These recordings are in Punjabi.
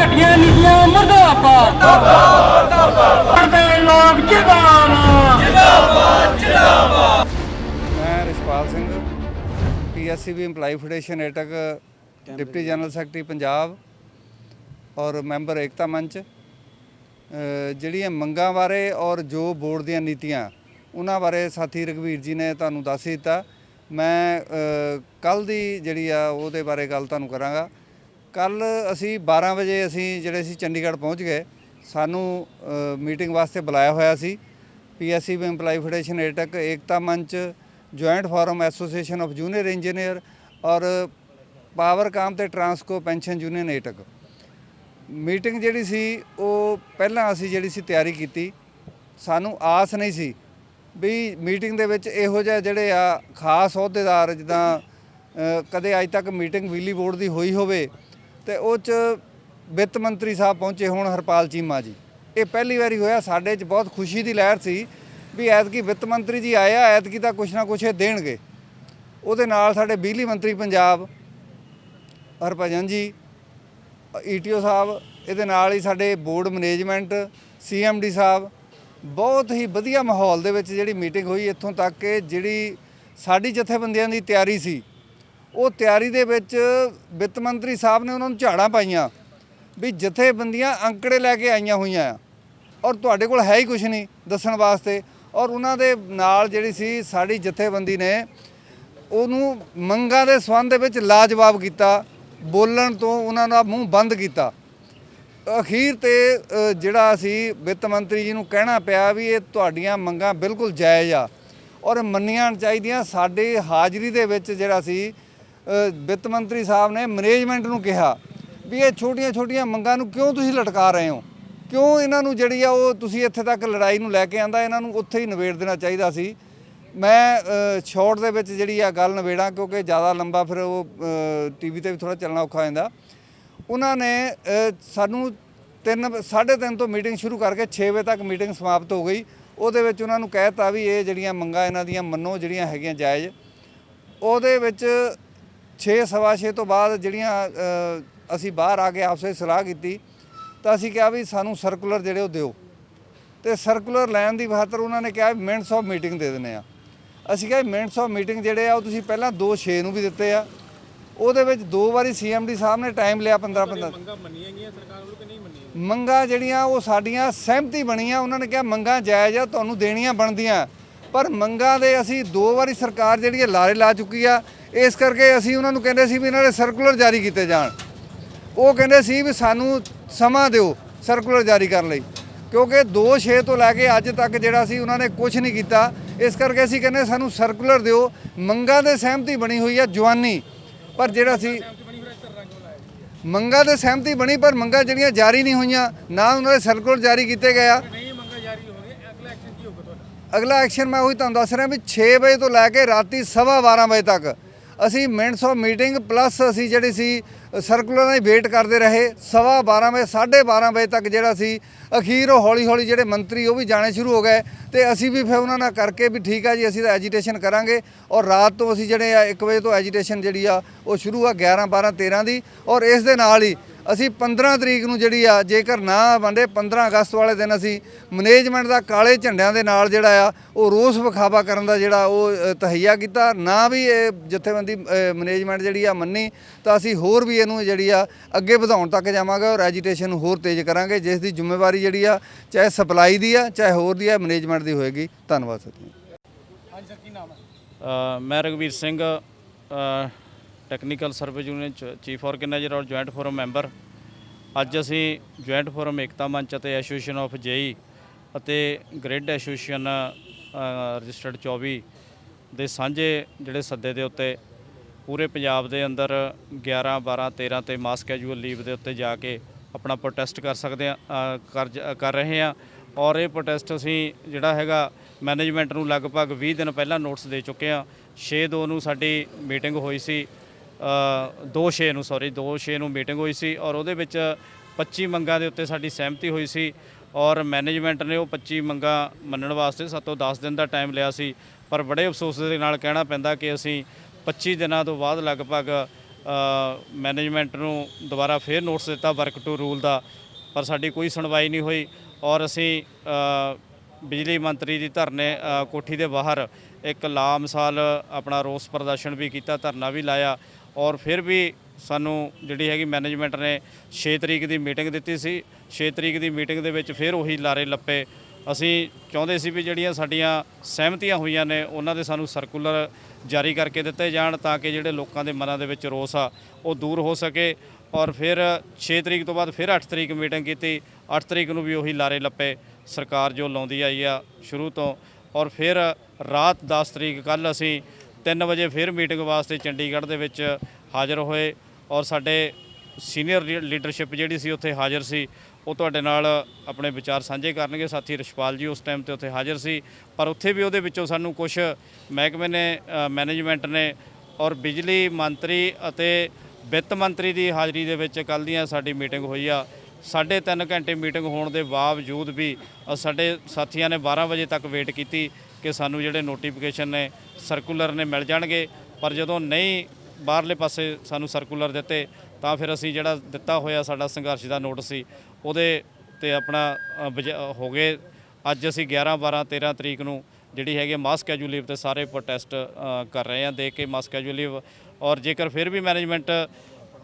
ਘਟੀਆਂ ਨੀਤੀਆਂ ਮਰਦਾਬਾਦ। ਮਰਦਾਬਾਦ। ਲੋਕ ਜਿੰਦਾਬਾਦ। ਮੈਂ Rishpal Singh PSCB EMPLOYE federation AITUC deputy general secretary Punjab ਔਰ ਮੈਂਬਰ ਏਕਤਾ ਮੰਚ। ਜਿਹੜੀਆਂ ਮੰਗਾਂ ਬਾਰੇ ਔਰ ਜੋ ਬੋਰਡ ਦੀਆਂ ਨੀਤੀਆਂ, ਉਹਨਾਂ ਬਾਰੇ ਸਾਥੀ ਰਘਵੀਰ ਜੀ ਨੇ ਤੁਹਾਨੂੰ ਦੱਸ ਦਿੱਤਾ। ਮੈਂ ਕੱਲ ਦੀ ਜਿਹੜੀ ਆ, ਉਹਦੇ ਬਾਰੇ ਗੱਲ ਤੁਹਾਨੂੰ ਕਰਾਂਗਾ। ਕੱਲ ਅਸੀਂ 12 ਵਜੇ ਅਸੀਂ ਜਿਹੜੇ ਸੀ ਚੰਡੀਗੜ੍ਹ ਪਹੁੰਚ ਗਏ। ਸਾਨੂੰ ਮੀਟਿੰਗ ਵਾਸਤੇ ਬੁਲਾਇਆ ਹੋਇਆ ਸੀ। ਪੀਐਸਸੀ EMPLOYE ਫੈਡਰੇਸ਼ਨ ਏਟਕ ਏਕਤਾ ਮੰਚ joint forum association of junior engineer ਔਰ ਪਾਵਰ ਕਾਮ ਤੇ Transco pension union AITUC meeting ਜਿਹੜੀ ਸੀ, ਉਹ ਪਹਿਲਾਂ ਅਸੀਂ ਜਿਹੜੀ ਸੀ ਤਿਆਰੀ ਕੀਤੀ। ਸਾਨੂੰ ਆਸ ਨਹੀਂ ਸੀ ਵੀ ਮੀਟਿੰਗ ਦੇ ਵਿੱਚ ਇਹੋ ਜਿਹੇ ਜਿਹੜੇ ਆ ਖਾਸ ਅਹੁਦੇਦਾਰ ਜਿੱਦਾਂ ਕਦੇ ਅੱਜ ਤੱਕ ਮੀਟਿੰਗ ਬਿਜਲੀ ਬੋਰਡ ਦੀ ਹੋਈ ਹੋਵੇ ਤੇ ਉਹ ਚ ਵਿੱਤ ਮੰਤਰੀ ਸਾਹਿਬ ਪਹੁੰਚੇ ਹੋਣ ਹਰਪਾਲ ਚੀਮਾ ਜੀ। ਇਹ ਪਹਿਲੀ ਵਾਰੀ ਹੋਇਆ, ਸਾਡੇ 'ਚ ਬਹੁਤ ਖੁਸ਼ੀ ਦੀ ਲਹਿਰ ਸੀ ਵੀ ਐਤਕੀ ਵਿੱਤ ਮੰਤਰੀ ਜੀ ਆਇਆ ਐਤਕੀ ਤਾਂ ਕੁਛ ਨਾ ਕੁਛ ਇਹ ਦੇਣਗੇ। ਉਹਦੇ ਨਾਲ ਸਾਡੇ ਬਿਜਲੀ ਮੰਤਰੀ ਪੰਜਾਬ, ਹਰਭਜਨ ਜੀ ਈਟੀਓ ਸਾਹਿਬ, ਇਹਦੇ ਨਾਲ ਹੀ ਸਾਡੇ ਬੋਰਡ ਮੈਨੇਜਮੈਂਟ ਸੀਐਮਡੀ ਸਾਹਿਬ, ਬਹੁਤ ਹੀ ਵਧੀਆ ਮਾਹੌਲ ਦੇ ਵਿੱਚ ਜਿਹੜੀ ਮੀਟਿੰਗ ਹੋਈ, ਇੱਥੋਂ ਤੱਕ ਕਿ ਜਿਹੜੀ ਸਾਡੀ ਜਥੇਬੰਦੀਆਂ ਦੀ ਤਿਆਰੀ ਸੀ ਉਹ ਤਿਆਰੀ ਦੇ ਵਿੱਚ ਵਿੱਤ ਮੰਤਰੀ ਸਾਹਿਬ ਨੇ ਉਹਨਾਂ ਨੂੰ ਝਾੜਾਂ ਪਾਈਆਂ ਵੀ ਜਥੇਬੰਦੀਆਂ ਅੰਕੜੇ ਲੈ ਕੇ ਆਈਆਂ ਹੋਈਆਂ ਆ। ਔਰ ਤੁਹਾਡੇ ਕੋਲ ਹੈ ਹੀ ਕੁਝ ਨਹੀਂ ਦੱਸਣ ਵਾਸਤੇ। ਔਰ ਉਹਨਾਂ ਦੇ ਨਾਲ ਜਿਹੜੀ ਸੀ ਸਾਡੀ ਜਥੇਬੰਦੀ ਨੇ, ਉਹਨੂੰ ਮੰਗਾਂ ਦੇ ਸੰਬੰਧ ਵਿੱਚ ਲਾਜਵਾਬ ਕੀਤਾ, ਬੋਲਣ ਤੋਂ ਉਹਨਾਂ ਦਾ ਮੂੰਹ ਬੰਦ ਕੀਤਾ। ਅਖੀਰ ਤੇ ਜਿਹੜਾ ਅਸੀਂ ਵਿੱਤ ਮੰਤਰੀ ਜੀ ਨੂੰ ਕਹਿਣਾ ਪਿਆ ਵੀ ਇਹ ਤੁਹਾਡੀਆਂ ਮੰਗਾਂ ਬਿਲਕੁਲ ਜਾਇਜ਼ ਆ। ਔਰ ਮੰਨੀਆਂ ਚਾਹੀਦੀਆਂ, ਸਾਡੇ ਹਾਜ਼ਰੀ ਦੇ ਵਿੱਚ ਜਿਹੜਾ ਸੀ ਵਿੱਤ ਮੰਤਰੀ ਸਾਹਿਬ ਨੇ ਮੈਨੇਜਮੈਂਟ ਨੂੰ ਕਿਹਾ ਵੀ ਇਹ ਛੋਟੀਆਂ-ਛੋਟੀਆਂ ਮੰਗਾਂ ਨੂੰ ਕਿਉਂ ਤੁਸੀਂ ਲਟਕਾ ਰਹੇ ਹੋ? ਕਿਉਂ ਇਹਨਾਂ ਨੂੰ ਜਿਹੜੀ ਆ ਉਹ ਤੁਸੀਂ ਇੱਥੇ ਤੱਕ ਲੜਾਈ ਨੂੰ ਲੈ ਕੇ ਆਂਦਾ ਇਹਨਾਂ ਨੂੰ ਉੱਥੇ ਹੀ ਨਿਬੇੜ ਦੇਣਾ ਚਾਹੀਦਾ ਸੀ? ਮੈਂ ਸ਼ਾਰਟ ਦੇ ਵਿੱਚ ਜਿਹੜੀ ਆ ਗੱਲ ਨਿਬੇੜਾਂ ਕਿਉਂਕਿ ਜ਼ਿਆਦਾ ਲੰਬਾ ਫਿਰ ਉਹ ਟੀਵੀ ਤੇ ਵੀ ਥੋੜਾ ਚੱਲਣਾ ਔਖਾ ਹੋ ਜਾਂਦਾ। ਉਹਨਾਂ ਨੇ ਅ, ਸਾਨੂੰ 3 3:30 ਤੋਂ ਮੀਟਿੰਗ ਸ਼ੁਰੂ ਕਰਕੇ 6 ਵਜੇ ਤੱਕ ਮੀਟਿੰਗ ਸਮਾਪਤ ਹੋ ਗਈ। ਉਹਦੇ ਵਿੱਚ ਉਹਨਾਂ ਨੂੰ ਕਹਿਤਾ ਵੀ ਇਹ ਜਿਹੜੀਆਂ ਮੰਗਾਂ ਇਹਨਾਂ ਦੀਆਂ ਮੰਨੋ ਜਿਹੜੀਆਂ ਹੈਗੀਆਂ ਜਾਇਜ਼। ਉਹਦੇ ਵਿੱਚ 6 ਸਵਾ ਛੇ ਤੋਂ ਬਾਅਦ ਜਿਹੜੀਆਂ ਅਸੀਂ ਬਾਹਰ ਆ ਕੇ ਆਪਸੇ ਸਲਾਹ ਕੀਤੀ ਤਾਂ ਅਸੀਂ ਕਿਹਾ ਵੀ ਸਾਨੂੰ ਸਰਕੂਲਰ ਜਿਹੜੇ ਉਹ ਦਿਓ। ਤੇ ਸਰਕੂਲਰ ਲੈਣ ਦੀ ਖਾਤਰ ਉਹਨਾਂ ਨੇ ਕਿਹਾ ਮਿੰਟਸ ਆਫ ਮੀਟਿੰਗ ਦੇ ਦਿੰਦੇ ਆ। ਅਸੀਂ ਕਿਹਾ ਮਿੰਟਸ ਆਫ ਮੀਟਿੰਗ ਜਿਹੜੇ ਆ ਉਹ ਤੁਸੀਂ ਪਹਿਲਾਂ 2 6 ਨੂੰ ਵੀ ਦਿੱਤੇ ਆ। ਉਹਦੇ ਵਿੱਚ ਦੋ ਵਾਰੀ ਸੀਐਮਡੀ ਸਾਹਿਬ ਨੇ ਟਾਈਮ ਲਿਆ 15 15 ਮੰਗਾ ਮੰਨੀਆਂ ਗਈਆਂ ਸਰਕਾਰ ਵੱਲੋਂ ਕਿ ਨਹੀਂ ਮੰਨੀਆਂ ਮੰਗਾ ਜਿਹੜੀਆਂ ਉਹ ਸਾਡੀਆਂ ਸਹਿਮਤੀ ਬਣੀਆਂ। ਉਹਨਾਂ ਨੇ ਕਿਹਾ ਮੰਗਾ ਜਾਇਜ਼ ਆ ਤੁਹਾਨੂੰ ਦੇਣੀਆਂ ਬਣਦੀਆਂ। ਪਰ ਮੰਗਾਂ ਦੇ ਅਸੀਂ ਦੋ ਵਾਰੀ ਸਰਕਾਰ ਜਿਹੜੀ ਹੈ ਲਾਰੇ ਲਾ ਚੁੱਕੀ ਆ। ਇਸ ਕਰਕੇ ਅਸੀਂ ਉਹਨਾਂ ਨੂੰ ਕਹਿੰਦੇ ਸੀ ਵੀ ਇਹਨਾਂ ਦੇ ਸਰਕੂਲਰ ਜਾਰੀ ਕੀਤੇ ਜਾਣ। ਉਹ ਕਹਿੰਦੇ ਸੀ ਵੀ ਸਾਨੂੰ ਸਮਾਂ ਦਿਓ ਸਰਕੂਲਰ ਜਾਰੀ ਕਰਨ ਲਈ। ਕਿਉਂਕਿ 2-6 ਤੋਂ ਲੈ ਕੇ ਅੱਜ ਤੱਕ ਜਿਹੜਾ ਸੀ ਉਹਨਾਂ ਨੇ ਕੁਝ ਨਹੀਂ ਕੀਤਾ। ਇਸ ਕਰਕੇ ਅਸੀਂ ਕਹਿੰਦੇ ਸਾਨੂੰ ਸਰਕੂਲਰ ਦਿਓ। ਮੰਗਾਂ ਦੇ ਸਹਿਮਤੀ ਬਣੀ ਹੋਈ ਆ ਜਵਾਨੀ। ਪਰ ਜਿਹੜਾ ਸੀ ਮੰਗਾਂ ਦੇ ਸਹਿਮਤੀ ਬਣੀ, ਪਰ ਮੰਗਾਂ ਜਿਹੜੀਆਂ ਜਾਰੀ ਨਹੀਂ ਹੋਈਆਂ, ਨਾ ਉਹਨਾਂ ਦੇ ਸਰਕੂਲਰ ਜਾਰੀ ਕੀਤੇ ਗਏ ਆ। ਅਗਲਾ ਐਕਸ਼ਨ ਮੈਂ ਉਹੀ ਤੁਹਾਨੂੰ ਦੱਸ ਰਿਹਾ ਵੀ 6 ਵਜੇ ਤੋਂ ਲੈ ਕੇ ਰਾਤੀ ਸਵਾ 12 ਵਜੇ ਤੱਕ ਅਸੀਂ ਮਿੰਟਸ ਆਫ ਮੀਟਿੰਗ ਪਲੱਸ ਅਸੀਂ ਜਿਹੜੀ ਸੀ ਸਰਕੂਲਰ ਦੀ ਵੇਟ ਕਰਦੇ ਰਹੇ। ਸਵਾ 12 ਵਜੇ 12:30 ਵਜੇ ਤੱਕ ਜਿਹੜਾ ਸੀ, ਅਖੀਰ ਉਹ ਹੌਲੀ ਹੌਲੀ ਜਿਹੜੇ ਮੰਤਰੀ ਉਹ ਵੀ ਜਾਣੇ ਸ਼ੁਰੂ ਹੋ ਗਏ ਤੇ ਅਸੀਂ ਵੀ ਫਿਰ ਉਹਨਾਂ ਨਾਲ ਕਰਕੇ ਵੀ ਠੀਕ ਆ ਜੀ, ਅਸੀਂ ਤਾਂ ਐਜੀਟੇਸ਼ਨ ਕਰਾਂਗੇ ਔਰ ਰਾਤ ਤੋਂ ਅਸੀਂ ਜਿਹੜੇ ਆ 1 ਵਜੇ ਤੋਂ ਐਜੀਟੇਸ਼ਨ ਜਿਹੜੀ ਆ, ਉਹ ਸ਼ੁਰੂ ਆ 11 12 13 ਦੀ ਔਰ ਇਸ ਦੇ ਨਾਲ ਹੀ ਅਸੀਂ 15 ਤਰੀਕ ਨੂੰ ਜਿਹੜੀ ਆ ਜੇਕਰ ਨਾ ਬੰਦੇ 15 ਅਗਸਤ ਵਾਲੇ ਦਿਨ ਅਸੀਂ ਮੈਨੇਜਮੈਂਟ ਦਾ ਕਾਲੇ ਝੰਡਿਆਂ ਦੇ ਨਾਲ ਜਿਹੜਾ ਆ ਉਹ ਰੋਸ ਵਿਖਾਵਾ ਕਰਨ ਦਾ ਜਿਹੜਾ ਉਹ ਤਹਈਆ ਕੀਤਾ। ਨਾ ਵੀ ਇਹ ਜਥੇਬੰਦੀ ਮੈਨੇਜਮੈਂਟ ਜਿਹੜੀ ਆ ਮੰਨੀ ਤਾਂ ਅਸੀਂ ਹੋਰ ਵੀ ਇਹਨੂੰ ਜਿਹੜੀ ਆ ਅੱਗੇ ਵਧਾਉਣ ਤੱਕ ਜਾਵਾਂਗੇ ਔਰ ਐਜੀਟੇਸ਼ਨ ਨੂੰ ਹੋਰ ਤੇਜ਼ ਕਰਾਂਗੇ ਜਿਸ ਦੀ ਜ਼ਿੰਮੇਵਾਰੀ ਜਿਹੜੀ ਆ ਚਾਹੇ ਸਪਲਾਈ ਦੀ ਆ ਚਾਹੇ ਹੋਰ ਦੀ ਆ ਮੈਨੇਜਮੈਂਟ ਦੀ ਹੋਏਗੀ। ਧੰਨਵਾਦ ਸਰ ਅ, ਮੈਂ ਰਗਵੀਰ ਸਿੰਘ ਟੈਕਨੀਕਲ ਸਰਵਿਸ ਯੂਨੀਅਨ ਚ ਚੀਫ ਆਰਗੇਨਾਈਜ਼ਰ ਔਰ ਜੁਆਇੰਟ ਫੋਰਮ ਮੈਂਬਰ ਅੱਜ ਅਸੀਂ ਜੁਆਇੰਟ ਫੋਰਮ ਏਕਤਾ ਮੰਚ ਅਤੇ ਐਸੋਸੀਏਸ਼ਨ ਆਫ ਜੇਈ ਅਤੇ ਗ੍ਰਿਡ ਐਸੋਸੀਏਸ਼ਨ ਰਜਿਸਟਰਡ 24 ਦੇ ਸਾਂਝੇ ਜਿਹੜੇ ਸੱਦੇ ਦੇ ਉੱਤੇ ਪੂਰੇ ਪੰਜਾਬ ਦੇ ਅੰਦਰ 11 12 13 ਤੇ ਮਾਸ ਕੈਜੂਅਲ ਲੀਵ ਦੇ ਉੱਤੇ ਜਾ ਕੇ ਆਪਣਾ ਪ੍ਰੋਟੈਸਟ ਕਰ ਸਕਦੇ ਆ ਕਰ ਕਰ ਰਹੇ ਆ ਔਰ ਇਹ ਪ੍ਰੋਟੈਸਟ ਅਸੀਂ ਜਿਹੜਾ ਹੈਗਾ ਮੈਨੇਜਮੈਂਟ ਨੂੰ ਲਗਭਗ 20 ਦਿਨ ਪਹਿਲਾਂ ਨੋਟਿਸ ਦੇ ਚੁੱਕੇ ਆ 6 2 ਨੂੰ ਸਾਡੀ ਮੀਟਿੰਗ ਹੋਈ ਸੀ। 2 6 ਨੂੰ ਸੌਰੀ 2 6 ਨੂੰ ਮੀਟਿੰਗ ਹੋਈ ਸੀ ਔਰ ਉਹਦੇ ਵਿੱਚ 25 ਮੰਗਾਂ ਦੇ ਉੱਤੇ ਸਾਡੀ ਸਹਿਮਤੀ ਹੋਈ ਸੀ ਔਰ ਮੈਨੇਜਮੈਂਟ ਨੇ ਉਹ 25 ਮੰਗਾਂ ਮੰਨਣ ਵਾਸਤੇ ਸਾਤੋਂ 10 ਦਿਨ ਦਾ ਟਾਈਮ ਲਿਆ ਸੀ। ਪਰ ਬੜੇ ਅਫਸੋਸ ਦੇ ਨਾਲ ਕਹਿਣਾ ਪੈਂਦਾ ਕਿ ਅਸੀਂ 25 ਦਿਨਾਂ ਤੋਂ ਬਾਅਦ ਲਗਭਗ ਮੈਨੇਜਮੈਂਟ ਨੂੰ ਦੁਬਾਰਾ ਫੇਰ ਨੋਟਿਸ ਦਿੱਤਾ ਵਰਕ ਟੂ ਰੂਲ ਦਾ। ਪਰ ਸਾਡੀ ਕੋਈ ਸੁਣਵਾਈ ਨਹੀਂ ਹੋਈ ਔਰ ਅਸੀਂ ਬਿਜਲੀ ਮੰਤਰੀ ਦੀ ਧਰਨੇ ਕੋਠੀ ਦੇ ਬਾਹਰ ਇੱਕ ਲਾਮਿਸਾਲ ਆਪਣਾ ਰੋਸ ਪ੍ਰਦਰਸ਼ਨ ਵੀ ਕੀਤਾ, ਧਰਨਾ ਵੀ ਲਾਇਆ। ਔਰ ਫਿਰ ਵੀ ਸਾਨੂੰ ਜਿਹੜੀ ਹੈਗੀ ਮੈਨੇਜਮੈਂਟ ਨੇ 6 ਤਰੀਕ ਦੀ ਮੀਟਿੰਗ ਦਿੱਤੀ ਸੀ। 6 ਤਰੀਕ ਦੀ ਮੀਟਿੰਗ ਦੇ ਵਿੱਚ ਫਿਰ ਉਹੀ ਲਾਰੇ ਲੱਪੇ। ਅਸੀਂ ਚਾਹੁੰਦੇ ਸੀ ਵੀ ਜਿਹੜੀਆਂ ਸਾਡੀਆਂ ਸਹਿਮਤੀਆਂ ਹੋਈਆਂ ਨੇ, ਉਹਨਾਂ ਦੇ ਸਾਨੂੰ ਸਰਕੂਲਰ ਜਾਰੀ ਕਰਕੇ ਦਿੱਤੇ ਜਾਣ ਤਾਂ ਕਿ ਜਿਹੜੇ ਲੋਕਾਂ ਦੇ ਮਨਾਂ ਦੇ ਵਿੱਚ ਰੋਸ ਆ, ਉਹ ਦੂਰ ਹੋ ਸਕੇ। ਔਰ ਫਿਰ 6 ਤਰੀਕ ਤੋਂ ਬਾਅਦ ਫਿਰ 8 ਤਰੀਕ ਮੀਟਿੰਗ ਕੀਤੀ। 8 ਤਰੀਕ ਨੂੰ ਵੀ ਉਹੀ ਲਾਰੇ ਲੱਪੇ। ਸਰਕਾਰ ਜੋ ਲਾਉਂਦੀ ਆਈ ਆ ਸ਼ੁਰੂ ਤੋਂ। ਔਰ ਫਿਰ ਰਾਤ 10 ਤਰੀਕ ਕੱਲ ਅਸੀਂ 3 ਵਜੇ ਫਿਰ ਮੀਟਿੰਗ ਵਾਸਤੇ ਚੰਡੀਗੜ੍ਹ ਦੇ ਵਿੱਚ ਹਾਜ਼ਰ ਹੋਏ ਔਰ ਸਾਡੇ ਸੀਨੀਅਰ ਲੀਡਰਸ਼ਿਪ ਜਿਹੜੀ ਸੀ ਉੱਥੇ ਹਾਜ਼ਰ ਸੀ, ਉਹ ਤੁਹਾਡੇ ਨਾਲ ਆਪਣੇ ਵਿਚਾਰ ਸਾਂਝੇ ਕਰਨਗੇ। ਸਾਥੀ ਰਿਸ਼ਪਾਲ ਜੀ ਉਸ ਟਾਈਮ ਤੇ ਉੱਥੇ ਹਾਜ਼ਰ ਸੀ, ਪਰ ਉੱਥੇ ਵੀ ਉਹਦੇ ਵਿੱਚੋਂ ਸਾਨੂੰ ਕੁਝ ਮਹਿਕਮੇ ਨੇ ਮੈਨੇਜਮੈਂਟ ਨੇ ਔਰ ਬਿਜਲੀ ਮੰਤਰੀ ਅਤੇ ਵਿੱਤ ਮੰਤਰੀ ਦੀ ਹਾਜ਼ਰੀ ਦੇ ਵਿੱਚ ਕੱਲ ਦੀਆਂ ਸਾਡੀ ਮੀਟਿੰਗ ਹੋਈ ਆ। ਸਾਢੇ ਤਿੰਨ ਘੰਟੇ ਮੀਟਿੰਗ ਹੋਣ ਦੇ ਬਾਵਜੂਦ ਵੀ ਸਾਡੇ ਸਾਥੀਆਂ ਨੇ 12 ਵਜੇ ਤੱਕ ਵੇਟ ਕੀਤੀ ਕਿ ਸਾਨੂੰ ਜਿਹੜੇ ਨੋਟੀਫਿਕੇਸ਼ਨ ਨੇ ਸਰਕੂਲਰ ਨੇ ਮਿਲ ਜਾਣਗੇ। ਪਰ ਜਦੋਂ ਨਹੀਂ ਬਾਹਰਲੇ ਪਾਸੇ ਸਾਨੂੰ ਸਰਕੂਲਰ ਦਿੱਤੇ ਤਾਂ ਫਿਰ ਅਸੀਂ ਜਿਹੜਾ ਦਿੱਤਾ ਹੋਇਆ ਸਾਡਾ ਸੰਘਰਸ਼ ਦਾ ਨੋਟਿਸ ਸੀ ਉਹਦੇ ਤੇ ਆਪਣਾ ਅ, ਹੋ ਗਏ। ਅੱਜ ਅਸੀਂ 11 12 13 ਤਰੀਕ ਨੂੰ ਜਿਹੜੀ ਹੈਗੀ ਮਾਸ ਕੈਜੂਅਲ ਤੇ ਸਾਰੇ ਪ੍ਰੋਟੈਸਟ ਕਰ ਰਹੇ ਆ ਦੇ ਕੇ ਮਾਸ ਕੈਜੂਅਲ ਔਰ ਜੇਕਰ ਫਿਰ ਵੀ ਮੈਨੇਜਮੈਂਟ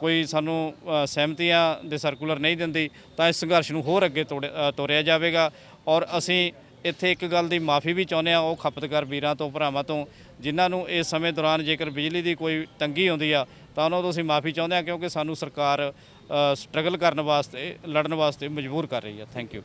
ਕੋਈ ਸਾਨੂੰ ਸਹਿਮਤੀਆਂ ਦੇ ਸਰਕੂਲਰ ਨਹੀਂ ਦਿੰਦੀ, ਤਾਂ ਇਸ ਸੰਘਰਸ਼ ਨੂੰ ਹੋਰ ਅੱਗੇ ਤੋੜਿਆ- ਤੋਰਿਆ ਜਾਵੇਗਾ। ਔਰ ਅਸੀਂ ਇੱਥੇ ਇੱਕ ਗੱਲ ਦੀ ਮਾਫੀ ਵੀ ਚਾਹੁੰਦੇ ਆ ਉਹ ਖਪਤਕਾਰ ਵੀਰਾਂ ਤੋਂ, ਭਰਾਵਾਂ ਤੋਂ, ਜਿਨ੍ਹਾਂ ਨੂੰ ਇਸ ਸਮੇਂ ਦੌਰਾਨ ਜੇਕਰ ਬਿਜਲੀ ਦੀ ਕੋਈ ਤੰਗੀ ਆਉਂਦੀ ਆ, ਤਾਂ ਉਹਨਾਂ ਤੋਂ ਅਸੀਂ ਮਾਫੀ ਚਾਹੁੰਦੇ ਆ ਕਿਉਂਕਿ ਸਾਨੂੰ ਸਰਕਾਰ ਸਟਰਗਲ ਕਰਨ ਵਾਸਤੇ, ਲੜਨ ਵਾਸਤੇ ਮਜਬੂਰ ਕਰ ਰਹੀ ਹੈ। Thank you